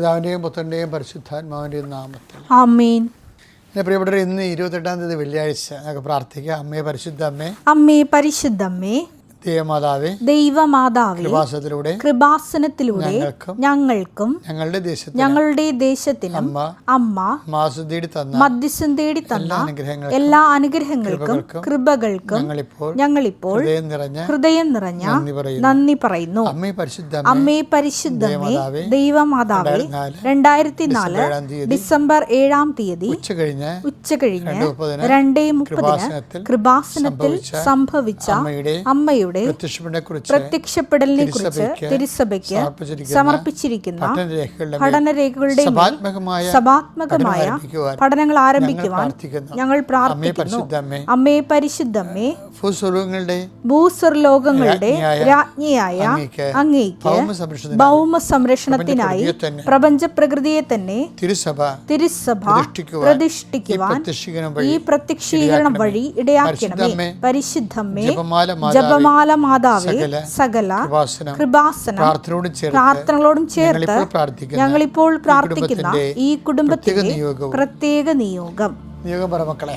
പിതാവിന്റെയും പുത്രന്റെയും പരിശുദ്ധാത്മാവിന്റെയും നാമത്തിൽ. ആമീൻ. എന്നെ പ്രിയപ്പെട്ടവർ ഇന്ന് ഇരുപത്തെട്ടാം തീയതി വെള്ളിയാഴ്ച ഞങ്ങൾക്ക് പ്രാർത്ഥിക്കാം. അമ്മേ പരിശുദ്ധ അമ്മേ. അമ്മേ പരിശുദ്ധമ്മേ ദേവമാതാവേ ദൈവമാതാവേ കൃപാസനത്തിലൂടെ കൃപാസനത്തിലൂടെ ഞങ്ങൾക്കും ഞങ്ങളുടെ ദേശത്തിനും ഞങ്ങളുടെ ദേശത്തിനും അമ്മ അമ്മ തേടി തന്ന മധ്യസ്ഥം തേടി തന്ന എല്ലാ അനുഗ്രഹങ്ങൾക്കും കൃപകൾക്കും ഞങ്ങളിപ്പോൾ ഹൃദയം നിറഞ്ഞ ഹൃദയം നിറഞ്ഞ നന്ദി പറയുന്നു. അമ്മേ പരിശുദ്ധ അമ്മേ പരിശുദ്ധമേ ദേവമാതാവേ, രണ്ടായിരത്തി നാല് ഡിസംബർ ഏഴാം തീയതി ഉച്ച കഴിഞ്ഞ് ഉച്ച കഴിഞ്ഞ് രണ്ടേ മുപ്പതിന് കൃപാസനത്തിൽ സംഭവിച്ച അമ്മയുടെ അമ്മയുടെ കുറിച്ച് പ്രത്യക്ഷപ്പെടലിനെ കുറിച്ച് തിരുസഭയ്ക്ക് സമർപ്പിച്ചിരിക്കുന്ന പഠനരേഖകളുടെ സഭാത്മകമായ പഠനങ്ങൾ ആരംഭിക്കുവാൻ ഞങ്ങൾ അമ്മേ പ്രാർത്ഥിക്കുന്നു. അമ്മേ പരിശുദ്ധമ്മേ ഭൂസ്വർലോകങ്ങളുടെ രാജ്ഞിയായ അങ്ങേക്ക് ഭൗമ സംരക്ഷണത്തിനായി പ്രപഞ്ചപ്രകൃതിയെ തന്നെ പ്രപഞ്ച പ്രകൃതിയെ തന്നെ തിരുസഭ തിരുസഭ പ്രതിഷ്ഠിക്കുവാൻ ഈ പ്രത്യക്ഷീകരണം വഴി ഇടയാക്കണമേ. പരിശുദ്ധമ്മേ ജപമാല ജപമാല മാതാവേ സകല കൃപാസന പ്രാർത്ഥനകളോടും ചേർത്ത് ഞങ്ങളിപ്പോൾ പ്രാർത്ഥിക്കുന്ന ഈ കുടുംബത്തിന്റെ പ്രത്യേക പ്രത്യേക നിയോഗം. നിയോഗം പറ മക്കളെ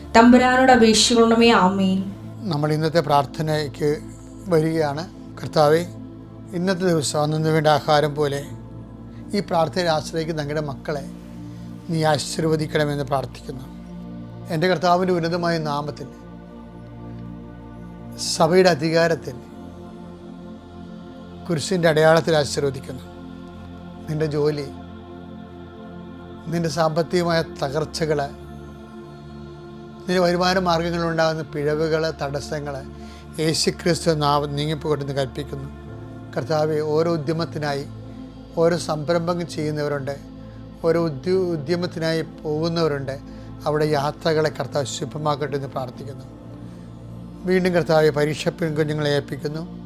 തമ്പുരാനോട് അപേക്ഷിക്കണമേ ആമേൻ. നമ്മൾ ഇന്നത്തെ പ്രാർത്ഥനയ്ക്ക് വരികയാണ്. കർത്താവെ ഇന്നത്തെ ദിവസം അന്നു വേണ്ട ആഹാരം പോലെ ഈ പ്രാർത്ഥനയെ ആശ്രയിക്കുന്ന ഞങ്ങളുടെ മക്കളെ നീ ആശീർവദിക്കണമെന്ന് പ്രാർത്ഥിക്കുന്നു. എന്റെ കർത്താവിന്റെ ഉന്നതമായ നാമത്തിൽ സഭയുടെ അധികാരത്തിൽ കുരിശിന്റെ അടയാളത്തിൽ ആശീർവദിക്കുന്നു. നിന്റെ ജോലി നിന്റെ സാമ്പത്തികമായ തകർച്ചകൾ നിന്റെ വരുമാന മാർഗങ്ങളിലുണ്ടാകുന്ന പിഴവുകൾ തടസ്സങ്ങൾ യേശുക്രിസ്തു നാവ് നീങ്ങിപ്പോട്ടെന്ന് കൽപ്പിക്കുന്നു. കർത്താവെ ഓരോ ഉദ്യമത്തിനായി ഓരോ സംരംഭം ചെയ്യുന്നവരുണ്ട്. ഓരോ ഉദ്യ ഉദ്യമത്തിനായി പോകുന്നവരുണ്ട്. അവിടെ യാത്രകളെ കർത്താവ് ശുഭമാക്കട്ടെ എന്ന് പ്രാർത്ഥിക്കുന്നു. വീണ്ടും കർത്താവ് പരീക്ഷ പെൺകുഞ്ഞുങ്ങളെ ഏൽപ്പിക്കുന്നു.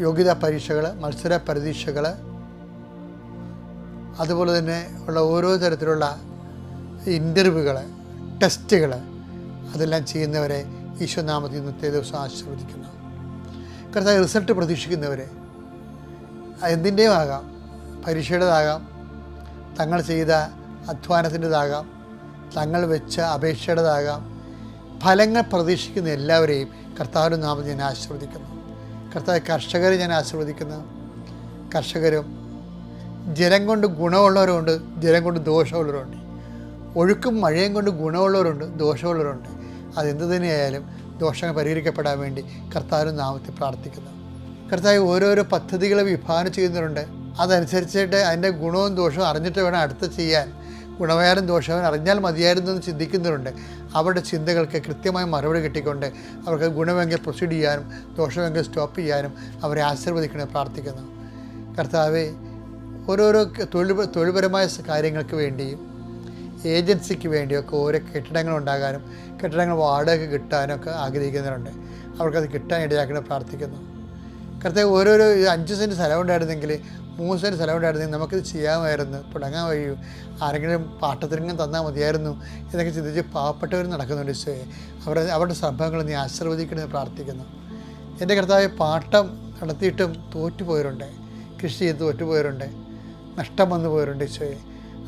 യോഗ്യതാ പരീക്ഷകൾ മത്സര പരീക്ഷകൾ അതുപോലെ തന്നെ ഉള്ള ഓരോ തരത്തിലുള്ള ഇന്റർവ്യൂകൾ ടെസ്റ്റുകൾ അതെല്ലാം ചെയ്യുന്നവരെ ഈശ്വനാമത്തിൽ ഇന്നത്തെ ദിവസം ആശീർവദിക്കുന്നു. കർത്താവ് റിസൾട്ട് പ്രതീക്ഷിക്കുന്നവരെ എന്തിന്റെയും ആകാം പരീക്ഷയുടേതാകാം? തങ്ങൾ ചെയ്ത അധ്വാനത്തിന്റെതാകാം? തങ്ങൾ വെച്ച അപേക്ഷയുടേതാകാം? ഫലങ്ങൾ പ്രതീക്ഷിക്കുന്ന എല്ലാവരെയും കർത്താവിന്റെ നാമം ഞാൻ ആശീർവദിക്കുന്നു. കർത്താവ് കർഷകരെ ഞാൻ ആശീർവദിക്കുന്നു. കർഷകരും ജലം കൊണ്ട് ഗുണമുള്ളവരുണ്ട് ജലം കൊണ്ട് ദോഷമുള്ളവരുണ്ട് ഒഴുക്കും മഴയും കൊണ്ട് ഗുണമുള്ളവരുണ്ട് ദോഷമുള്ളവരുണ്ട്. അതെന്ത് തന്നെയായാലും ദോഷങ്ങൾ പരിഹരിക്കപ്പെടാൻ വേണ്ടി കർത്താവിന്റെ നാമത്തിൽ പ്രാർത്ഥിക്കുന്നു. കർത്താവ് ഓരോരോ പദ്ധതികളെ വിഭാവനം ചെയ്യുന്നവരുണ്ട്. അതനുസരിച്ചിട്ട് അതിന്റെ ഗുണവും ദോഷവും അറിഞ്ഞിട്ട് വേണം അടുത്ത് ചെയ്യാൻ. ഗുണമായാലും ദോഷവും അറിഞ്ഞാൽ മതിയായിരുന്നു എന്ന് ചിന്തിക്കുന്നവരുണ്ട്. അവരുടെ ചിന്തകൾക്ക് കൃത്യമായ മറുപടി കിട്ടിക്കൊണ്ട് അവർക്ക് ഗുണമെങ്കിൽ പ്രൊസീഡ് ചെയ്യാനും ദോഷമെങ്കിൽ സ്റ്റോപ്പ് ചെയ്യാനും അവരെ ആശീർവദിക്കണമെന്ന് പ്രാർത്ഥിക്കുന്നു. കർത്താവെ ഓരോരോ തൊഴിൽ തൊഴിൽപരമായ കാര്യങ്ങൾക്ക് വേണ്ടിയും ഏജൻസിക്ക് വേണ്ടിയൊക്കെ ഓരോ കെട്ടിടങ്ങൾ ഉണ്ടാകാനും കെട്ടിടങ്ങൾ വാടക കിട്ടാനും ഒക്കെ ആഗ്രഹിക്കുന്നവരുണ്ട്. അവർക്കത് കിട്ടാൻ ഇടയാക്കണം പ്രാർത്ഥിക്കുന്നു. കർത്താവ് ഓരോരോ അഞ്ച് സെന്റ് സ്ഥലം ഉണ്ടായിരുന്നെങ്കിൽ മൂന്ന് സെന്റ് സ്ഥലം ഉണ്ടായിരുന്നെങ്കിൽ നമുക്കിത് ചെയ്യാമായിരുന്നു. തുടങ്ങാൻ കഴിയൂ ആരെങ്കിലും പാട്ടത്തിനെങ്കിലും തന്നാൽ മതിയായിരുന്നു എന്നൊക്കെ ചിന്തിച്ച് പാവപ്പെട്ടവർ നടക്കുന്നുണ്ട് ഈശോയെ. അവരുടെ അവരുടെ സംഭവങ്ങൾ നീ ആശീർവദിക്കണമെന്ന് പ്രാർത്ഥിക്കുന്നു. എന്റെ കർത്താവ് പാട്ടം നടത്തിയിട്ടും തോറ്റുപോയവരുണ്ട്. കൃഷി ചെയ്ത് തോറ്റുപോയവരുണ്ട്. നഷ്ടം വന്നു പോയവരുണ്ട് ഈശോയെ.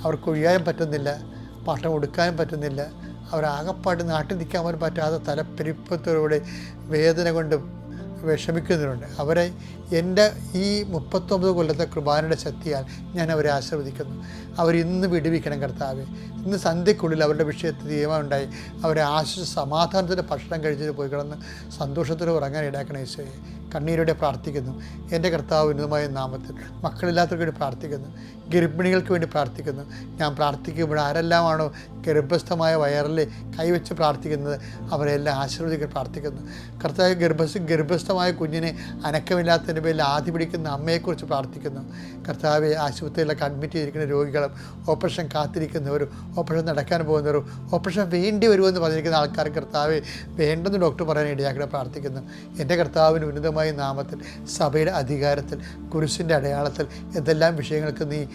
അവർക്ക് ഒഴിയാൻ പറ്റുന്നില്ല. പാട്ടം കൊടുക്കാനും പറ്റുന്നില്ല. അവരാകപ്പാട്ട് നാട്ടിൽ നിൽക്കാൻ പോലും പറ്റാതെ തലപ്പെരുപ്പത്തോടെ വേദന കൊണ്ട് വിഷമിക്കുന്നവരുണ്ട് അവരെ എന്റെ ഈ മുപ്പത്തൊമ്പത് കൊല്ലത്തെ കുർബാനയുടെ ശക്തിയാൽ ഞാൻ അവരെ ആശീർവദിക്കുന്നു. അവരിന്ന് വിടുവിക്കണം കർത്താവെ. ഇന്ന് സന്ധ്യക്കുള്ളിൽ അവരുടെ വിഷയത്തിൽ തീരുമാനമുണ്ടായി അവരെ ആശ്വസിച്ച് സമാധാനത്തിന്റെ ഭക്ഷണം കഴിച്ചിട്ട് പോയി കിടന്ന് സന്തോഷത്തോടെ ഉറങ്ങാൻ ഇടാക്കണം ഈശോയെ. കണ്ണീരോടെ പ്രാർത്ഥിക്കുന്നു. എന്റെ കർത്താവ് ഉന്നതമായ നാമത്തിൽ മക്കളില്ലാത്തവർക്ക് വേണ്ടി പ്രാർത്ഥിക്കുന്നു. ഗർഭിണികൾക്ക് വേണ്ടി പ്രാർത്ഥിക്കുന്നു. ഞാൻ പ്രാർത്ഥിക്കുമ്പോൾ ആരെല്ലാമാണോ ഗർഭസ്ഥമായ വയറിൽ കൈവച്ച് പ്രാർത്ഥിക്കുന്നത് അവരെല്ലാം ആശീർവദിക്കാൻ പ്രാർത്ഥിക്കുന്നു. കർത്താവ് ഗർഭസ്ഥ ഗർഭസ്ഥമായ കുഞ്ഞിനെ അനക്കമില്ലാത്തതിന്റെ പേരിൽ ആദ്യ പിടിക്കുന്ന അമ്മയെക്കുറിച്ച് പ്രാർത്ഥിക്കുന്നു. കർത്താവെ ആശുപത്രിയിലൊക്കെ അഡ്മിറ്റ് ചെയ്തിരിക്കുന്ന രോഗികളും ഓപ്പറേഷൻ കാത്തിരിക്കുന്നവരും ഓപ്പറേഷൻ നടക്കാൻ പോകുന്നവരും ഓപ്പറേഷൻ വേണ്ടി വരുമെന്ന് പറഞ്ഞിരിക്കുന്ന ആൾക്കാർ കർത്താവെ വേണ്ടെന്ന് ഡോക്ടർ പറയാൻ ഇടയാക്കിടെ പ്രാർത്ഥിക്കുന്നു. എന്റെ കർത്താവിന് ഉന്നതമായ നാമത്തിൽ സഭയുടെ അധികാരത്തിൽ കുരിശിന്റെ അടയാളത്തിൽ എന്തെല്ലാം വിഷയങ്ങൾക്ക് നീ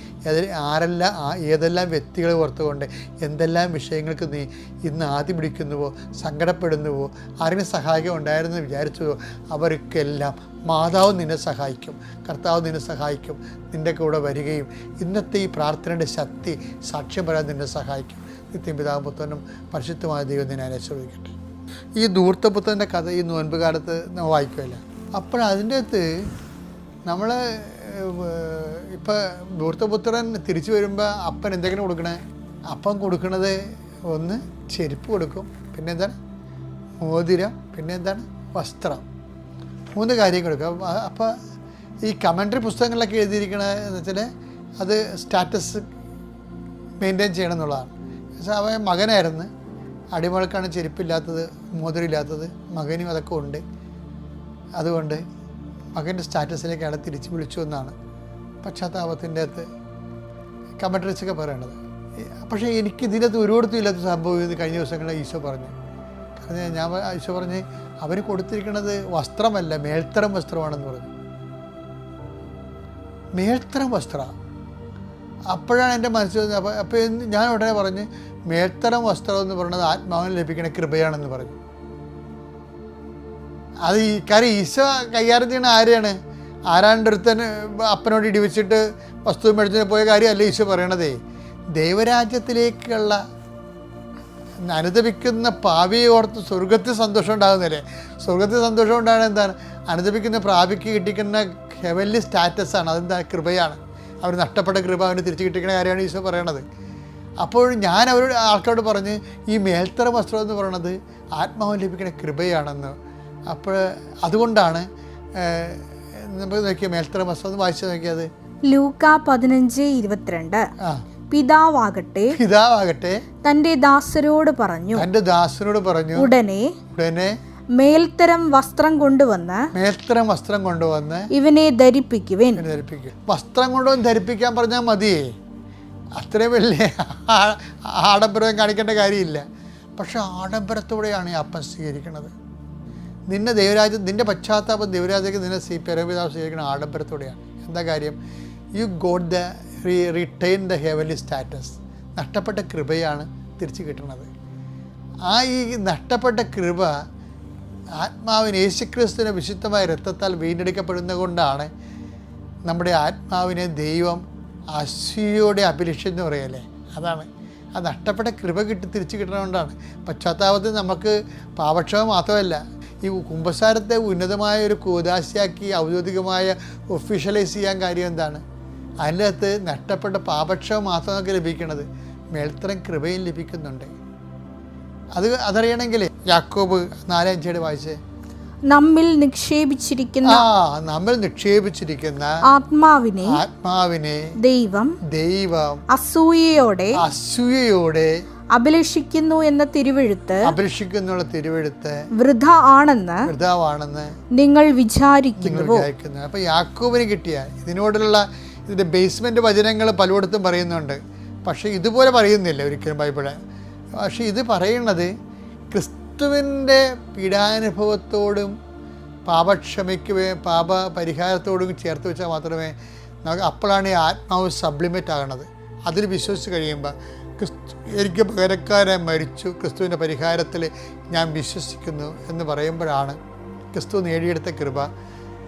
ആരെല്ലാം ഏതെല്ലാം വ്യക്തികളെ ഓർത്തുകൊണ്ട് എന്തെല്ലാം വിഷയങ്ങൾക്ക് നീ ഇന്ന് ആദ്യം പിടിക്കുന്നുവോ സങ്കടപ്പെടുന്നുവോ ആരെങ്കിലും സഹായം ഉണ്ടായിരുന്നെന്ന് വിചാരിച്ചുവോ അവർക്കെല്ലാം മാതാവ് നിന്നെ സഹായിക്കും കർത്താവ് നിന്നെ സഹായിക്കും നിന്റെ കൂടെ വരികയും ഇന്നത്തെ ഈ പ്രാർത്ഥനയുടെ ശക്തി സാക്ഷ്യം പറയാൻ നിന്നെ സഹായിക്കും. നിത്യം പുത്രനും പരിശുദ്ധമായ ദൈവം നിന്നെ അനുസരിക്കട്ടെ ഈ ദൂർത്തപുത്രന്റെ കഥ ഈ നോൻപ് കാലത്ത് നമ്മൾ വായിക്കുമല്ല അപ്പോൾ അതിന്റെ അകത്ത് നമ്മൾ ഇപ്പോൾ ധൂർത്തപുത്രൻ തിരിച്ചു വരുമ്പോൾ അപ്പൻ എന്തെങ്കിലും കൊടുക്കണേ? അപ്പം കൊടുക്കണത് ഒന്ന് ചെരുപ്പ് കൊടുക്കും. പിന്നെ എന്താണ്? മോതിരം. പിന്നെ എന്താണ്? വസ്ത്രം. മൂന്ന് കാര്യം കൊടുക്കുക അപ്പോൾ ഈ കമന്ററി പുസ്തകങ്ങളിലൊക്കെ എഴുതിയിരിക്കണത് എന്ന് വെച്ചാൽ അത് സ്റ്റാറ്റസ് മെയിന്റെയിൻ ചെയ്യണം എന്നുള്ളതാണ്. പക്ഷേ അവൻ മകനായിരുന്നു. അടിമകൾക്കാണ് ചെരുപ്പില്ലാത്തത് മോതിരമില്ലാത്തത് മകനും അതൊക്കെ ഉണ്ട്. അതുകൊണ്ട് മകന്റെ സ്റ്റാറ്റസിലേക്കാണ് തിരിച്ച് വിളിച്ചു എന്നാണ് പശ്ചാത്താപത്തിന്റെ അകത്ത് കമൻട്രീസൊക്കെ പറയണത്. ഈ- പക്ഷേ എനിക്ക് ഇതിനകത്ത് ഒരിടത്തും ഇല്ലാത്ത സംഭവം ഇത് കഴിഞ്ഞ ദിവസങ്ങളിൽ ഈശോ പറഞ്ഞു. കാരണം ഞാൻ ഈശോ പറഞ്ഞ് അവർ കൊടുത്തിരിക്കുന്നത് വസ്ത്രമല്ല മേൽത്തരം വസ്ത്രമാണെന്ന് പറഞ്ഞു. മേൽത്തരം വസ്ത്ര. അപ്പോഴാണ് എന്റെ മനസ്സിൽ അപ്പോൾ അപ്പോൾ ഞാൻ ഉടനെ പറഞ്ഞ് മേൽത്തരം വസ്ത്രം എന്ന് പറയുന്നത് ആത്മാവിന് ലഭിക്കുന്ന കൃപയാണെന്ന് പറഞ്ഞു. അത് ഈ കാര്യം ഈശോ കൈകാര്യം ചെയ്യണ ആരെയാണ്? ആരാണ്ട് അപ്പനോട് ഇടിവെച്ചിട്ട് വസ്തു മേടിച്ചിട്ട് പോയ കാര്യമല്ല ഈശോ പറയണതേ. ദൈവരാജ്യത്തിലേക്കുള്ള അനുദപിക്കുന്ന പാവിയെ ഓർത്ത് സ്വർഗത്തിൽ സന്തോഷം ഉണ്ടാകുന്നില്ലേ സ്വർഗത്തിൽ സന്തോഷം ഉണ്ടാകുന്ന എന്താണ്? അനുദപിക്കുന്ന പ്രാപിക്ക് കിട്ടിക്കുന്ന ഹെവൻലി സ്റ്റാറ്റസാണ് അതെന്താ? കൃപയാണ്. അവർ നഷ്ടപ്പെട്ട കൃപ അവന് തിരിച്ചു കിട്ടിക്കുന്ന കാര്യമാണ് ഈശോ പറയണത്. അപ്പോൾ ഞാൻ അവരോട് ആൾക്കാരോട് പറഞ്ഞ് ഈ മേൽത്തര വസ്ത്രം എന്ന് പറയണത് ആത്മാവ് ലഭിക്കുന്ന കൃപയാണെന്ന് അപ്പോൾ അതുകൊണ്ടാണ് നമുക്ക് നോക്കിയ മേൽത്തര വസ്ത്രം വായിച്ചു നോക്കിയത്. ലൂക്ക പതിനഞ്ച് ഇരുപത്തിരണ്ട്. പിതാവാകട്ടെ. പിതാവാകട്ടെ. തന്റെ ദാസരോട് പറഞ്ഞു. തന്റെ ദാസനോട് പറഞ്ഞു. ഉടനെ ഉടനെ മേൽത്തരം വസ്ത്രം കൊണ്ടുവന്ന് മേൽത്തരം വസ്ത്രം കൊണ്ടുവന്ന് ഇവനെ ധരിപ്പിക്കുവിൻ. ഇവനെ ധരിപ്പിക്കും. വസ്ത്രം കൊണ്ടുവന്ന് ധരിപ്പിക്കാൻ പറഞ്ഞാൽ മതിയേ. അത്രയും വലിയ ആഡംബരം കാണിക്കേണ്ട കാര്യമില്ല. പക്ഷെ ആഡംബരത്തോടെയാണ് ഈ അപ്പം സ്വീകരിക്കുന്നത്. നിന്നെ ദൈവരാജ്യം നിന്റെ പശ്ചാത്താപം ദൈവരാജ്യത്തേക്ക് നിന്നെ സി പിറവിതാവ് സ്വീകരിക്കുന്ന ആഡംബരത്തോടെയാണ്. എന്താ കാര്യം? You got the re retain the heavenly status നഷ്ടപ്പെട്ട കൃപയാണ് തിരിച്ചു കിട്ടുന്നത്. ആ ഈ നഷ്ടപ്പെട്ട കൃപ ആത്മാവിന് യേശുക്രിസ്തുവിന്റെ വിശുദ്ധമായ രക്തത്താൽ വീണ്ടെടുക്കപ്പെടുന്നത് കൊണ്ടാണ് നമ്മുടെ ആത്മാവിനെ ദൈവം അശ്വിയുടെ അഭിലക്ഷ്യം എന്ന് പറയല്ലേ? അതാണ്. ആ നഷ്ടപ്പെട്ട കൃപ കിട്ടി തിരിച്ചു കിട്ടണതുകൊണ്ടാണ് പശ്ചാത്താപത്തിൽ നമുക്ക് പാപക്ഷമം മാത്രമല്ല ഈ കുമ്പസാരത്തെ ഉന്നതമായ ഒരു കൂതാശയാക്കി ഔദ്യോഗികമായ ഒഫീഷ്യലൈസ് ചെയ്യാൻ കാര്യം എന്താണ്? അതിന്റെ അകത്ത് നഷ്ടപ്പെട്ട പാപക്ഷമം മാത്രം നമുക്ക് ലഭിക്കണത് മേൽത്തരം കൃപയും ലഭിക്കുന്നുണ്ട്. അത് അതറിയണമെങ്കിൽ യാക്കോബ് നാലഞ്ചേട് വായിച്ചേ. നമ്മിൽ നിക്ഷേപിച്ചിരിക്കുന്ന ആ നമ്മൾ നിക്ഷേപിച്ചിരിക്കുന്ന ആത്മാവിനെ ആത്മാവിനെ ദൈവം ദൈവം അസൂയയോടെ അസൂയയോടെ അഭിലഷിക്കുന്നു എന്ന തിരുവെഴുത്ത് അഭിലഷിക്കുന്നു തിരുവെഴുത്ത് വൃഥ ആണെന്ന് വൃധാവാണെന്ന് നിങ്ങൾ വിചാരിക്കുന്നു. അപ്പൊ യാക്കോബിന് കിട്ടിയ ഇതിനോടുള്ള ഇതിന്റെ ബേസ്മെന്റ് വചനങ്ങൾ പലയിടത്തും പറയുന്നുണ്ട്. പക്ഷെ ഇതുപോലെ പറയുന്നില്ല ഒരിക്കലും ബൈബിൾ. പക്ഷെ ഇത് പറയുന്നത് ക്രിസ്തുവിന്റെ പീഡാനുഭവത്തോടും പാപക്ഷമയ്ക്ക് പാപ പരിഹാരത്തോടും ചേർത്ത് വെച്ചാൽ മാത്രമേ നമുക്ക് അപ്പോഴാണ് ഈ ആത്മാവ് സപ്ലിമെന്റ് ആകണത്. അതിൽ വിശ്വസിച്ച് കഴിയുമ്പോൾ ക്രിസ്തു എനിക്ക് പകരക്കാരായി മരിച്ചു. ക്രിസ്തുവിന്റെ പരിഹാരത്തിൽ ഞാൻ വിശ്വസിക്കുന്നു എന്ന് പറയുമ്പോഴാണ് ക്രിസ്തു നേടിയെടുത്ത കൃപ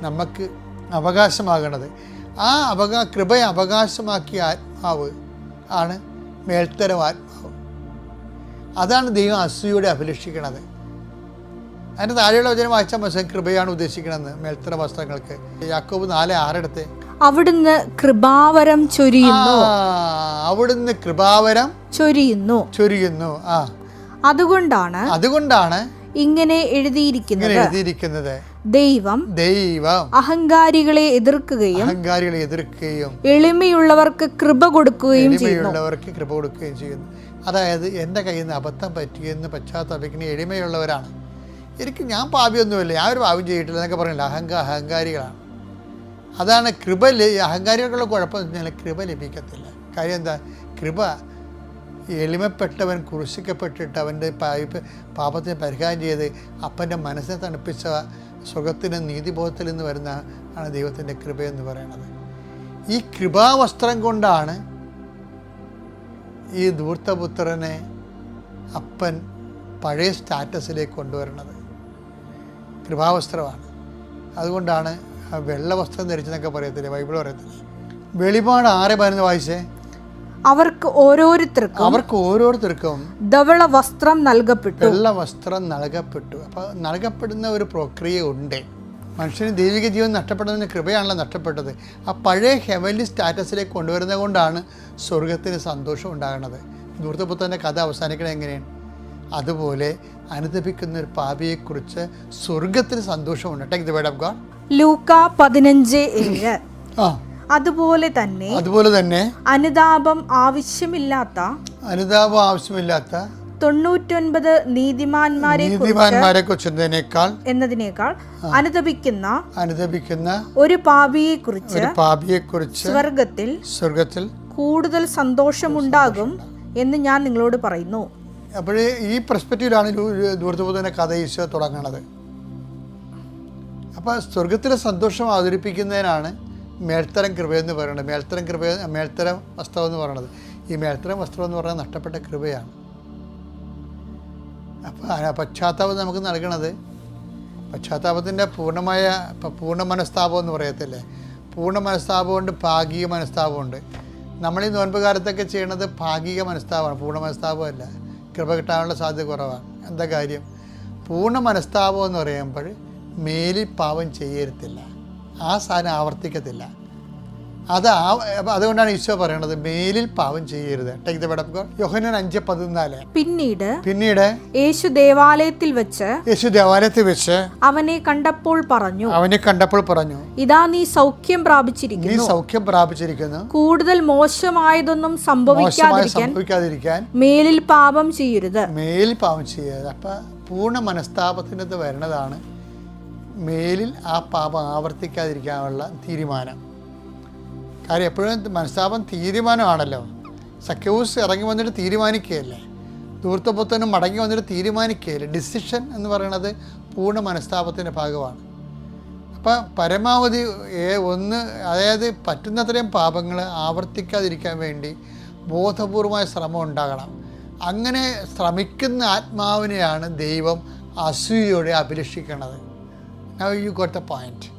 നമുക്ക് അവകാശമാകണത്. ആ അവകാ കൃപയെ അവകാശമാക്കിയ ആത്മാവ് ആണ് മേൽത്തരം ആത്മാവ്. അതാണ് ദൈവം അസൂയോടെ അഭിലഷിക്കണത്. അതിന്റെ താഴെയുള്ള വചനം വായിച്ചാൽ മനസ്സിലാക്കി കൃപയാണ് ഉദ്ദേശിക്കുന്നത് മേൽത്തര വസ്ത്രങ്ങൾക്ക്. യാക്കോബ് നാല് ആറിടത്തെ അവിടുന്ന് കൃപാവരം ചൊരിയുന്നു. അവിടുന്ന് കൃപാവരം ചൊരിയുന്നു. ചൊരിയുന്നു. ആ. അതുകൊണ്ടാണ് അതുകൊണ്ടാണ് ഇങ്ങനെ എഴുതിയിരിക്കുന്നത്. എഴുതിയിരിക്കുന്നത്. ദൈവം ദൈവം അഹങ്കാരികളെ എതിർക്കുകയും അഹങ്കാരികളെ എതിർക്കുകയും എളിമയുള്ളവർക്ക് കൃപ കൊടുക്കുകയും എളിമയുള്ളവർക്ക് കൃപ കൊടുക്കുകയും ചെയ്യുന്നു. അതായത് എന്റെ കയ്യിൽ നിന്ന് അബദ്ധം പറ്റിയെന്ന് പശ്ചാത്തപിക്കുന്ന എളിമയുള്ളവരാണ്. എനിക്ക് ഞാൻ പാപിയൊന്നുമില്ല ഞാൻ ഒരു പാപം ചെയ്തിട്ടില്ല എന്നൊക്കെ പറഞ്ഞില്ല? അഹങ്ക അഹങ്കാരികളാണ്. അതാണ് കൃപ അഹങ്കാരികളുടെ കുഴപ്പം വെച്ചാൽ കൃപ ലഭിക്കത്തില്ല. കാര്യം എന്താ? കൃപ എളിമപ്പെട്ടവൻ കുരിശിക്കപ്പെട്ടിട്ട് അവന്റെ പാപ പാപത്തിന് പരിഹാരം ചെയ്ത് അപ്പന്റെ മനസ്സിനെ തണുപ്പിച്ച സുഖത്തിനും നീതിബോധത്തിൽ നിന്ന് വരുന്ന ആണ് ദൈവത്തിന്റെ കൃപയെന്ന് പറയുന്നത്. ഈ കൃപാവസ്ത്രം കൊണ്ടാണ് ഈ ധൂർത്തപുത്രനെ അപ്പൻ പഴയ സ്റ്റാറ്റസിലേക്ക് കൊണ്ടുവരുന്നത്. കൃപാവസ്ത്രമാണ്. അതുകൊണ്ടാണ് വെള്ള വസ്ത്രം ധരിച്ചെന്നൊക്കെ പറയത്തില്ലേ? ബൈബിൾ പറയത്തില്ലേ? വെളിപാട് ആരെ പതിനൊന്ന് വായിച്ചേ? അവർക്ക് ഓരോരുത്തർക്കും അവർക്ക് ഓരോരുത്തർക്കും ധവള വസ്ത്രം നൽകപ്പെട്ടു. വെള്ള വസ്ത്രം നൽകപ്പെട്ടു. അപ്പോൾ നൽകപ്പെടുന്ന ഒരു പ്രക്രിയ ഉണ്ട്. മനുഷ്യന് ദൈവിക ജീവൻ നഷ്ടപ്പെടുന്നതിന് കൃപയാണല്ലോ നഷ്ടപ്പെട്ടത്. ആ പഴയ ഹെവൻലി സ്റ്റാറ്റസിലേക്ക് കൊണ്ടുവരുന്നത് കൊണ്ടാണ് സ്വർഗത്തിന് സന്തോഷം ഉണ്ടാകുന്നത്. ദൂർത്തപുത്രന്റെ കഥ അവസാനിക്കണത് എങ്ങനെയാണ്? അതുപോലെ അനുദപിക്കുന്ന ഒരു പാപിയെക്കുറിച്ച് സ്വർഗത്തിന് സന്തോഷമുണ്ട്. Take the word of God ലൂക്ക പതിനഞ്ച് ഏഴ്. അതുപോലെ തന്നെ അതുപോലെ തന്നെ അനുതാപം ആവശ്യമില്ലാത്ത അനുതാപം ആവശ്യമില്ലാത്ത തൊണ്ണൂറ്റൊൻപത് നീതിമാന്മാരെ നീതിമാന്മാരെ കുറിച്ചതിനേക്കാൾ എന്നതിനേക്കാൾ അനുതപിക്കുന്ന അനുദപിക്കുന്ന ഒരു പാപിയെ കുറിച്ച് ഒരു പാപിയെക്കുറിച്ച് സ്വർഗത്തിൽ സ്വർഗത്തിൽ കൂടുതൽ സന്തോഷമുണ്ടാകും എന്ന് ഞാൻ നിങ്ങളോട് പറയുന്നു. അപ്പോൾ ഈ പെർസ്പെക്റ്റീവിലാണ് ദൂരത്തുപോകുന്ന കഥ ഈശോ തുടങ്ങണത്. അപ്പോൾ സ്വർഗത്തിലെ സന്തോഷം അവതരിപ്പിക്കുന്നതിനാണ് മേൽത്തരം കൃപയെന്ന് പറയുന്നത്. മേൽത്തരം കൃപ മേൽത്തരം വസ്ത്രം എന്ന് പറയുന്നത്. ഈ മേൽത്തരം വസ്ത്രം എന്ന് പറയുന്നത് നഷ്ടപ്പെട്ട കൃപയാണ്. അപ്പോൾ പശ്ചാത്താപം നമുക്ക് നൽകണത് പശ്ചാത്താപത്തിന്റെ പൂർണമായ പൂർണ മനസ്താപം എന്ന് പറയത്തില്ലേ? പൂർണ മനസ്താപമുണ്ട് ഭാഗിക മനസ്താപമുണ്ട് നമ്മൾ ഈ നോൻപ് കാലത്തൊക്കെ ചെയ്യണത് ഭാഗിക മനസ്താപമാണ്. പൂർണ മനസ്താപമല്ല. കൃപ കിട്ടാനുള്ള സാധ്യത കുറവാണ്. എന്താ കാര്യം? പൂർണ മനസ്താപം എന്ന് പറയുമ്പോൾ മേലിൽ പാവം ചെയ്യരുത്തില്ല. ആ സാധനം ആവർത്തിക്കത്തില്ല. അത് ആ അതുകൊണ്ടാണ് ഈശോ പറയണത് മേലിൽ പാവം ചെയ്യരുത്. ടേക്ക് ദ യോഹനൻ അഞ്ച് പതിനാല്. പിന്നീട് പിന്നീട് യേശു ദേവാലയത്തിൽ വെച്ച് യേശു ദേവാലയത്തിൽ വെച്ച് അവനെ കണ്ടപ്പോൾ പറഞ്ഞു അവനെ കണ്ടപ്പോൾ പറഞ്ഞു ഇതാ നീ സൗഖ്യം പ്രാപിച്ചിരിക്കുന്നു. നീ സൗഖ്യം പ്രാപിച്ചിരിക്കുന്നു. കൂടുതൽ മോശമായതൊന്നും മോശമായി സംഭവിക്കാതിരിക്കാൻ സംഭവിക്കാതിരിക്കാൻ മേലിൽ പാപം ചെയ്യരുത്. മേലിൽ പാപം ചെയ്യരുത്. അപ്പൊ പൂർണ മനസ്താപത്തിന്റെ വരണതാണ് മേലിൽ ആ പാപം ആവർത്തിക്കാതിരിക്കാനുള്ള തീരുമാനം. കാര്യം എപ്പോഴും മനസ്താപം തീരുമാനമാണല്ലോ. സഖ്യൂസ് ഇറങ്ങി വന്നിട്ട് തീരുമാനിക്കുകയല്ലേ? ദൂർത്തപുത്തനും മടങ്ങി വന്നിട്ട് തീരുമാനിക്കുകയല്ലേ? ഡിസിഷൻ എന്ന് പറയുന്നത് പൂർണ മനസ്താപത്തിന്റെ ഭാഗമാണ്. അപ്പം പരമാവധി ഒന്ന് അതായത് പറ്റുന്നത്രയും പാപങ്ങൾ ആവർത്തിക്കാതിരിക്കാൻ വേണ്ടി ബോധപൂർവമായ ശ്രമം ഉണ്ടാകണം. അങ്ങനെ ശ്രമിക്കുന്ന ആത്മാവിനെയാണ് ദൈവം അസൂയയോടെ അഭിലഷിക്കുന്നത്. Now you got a point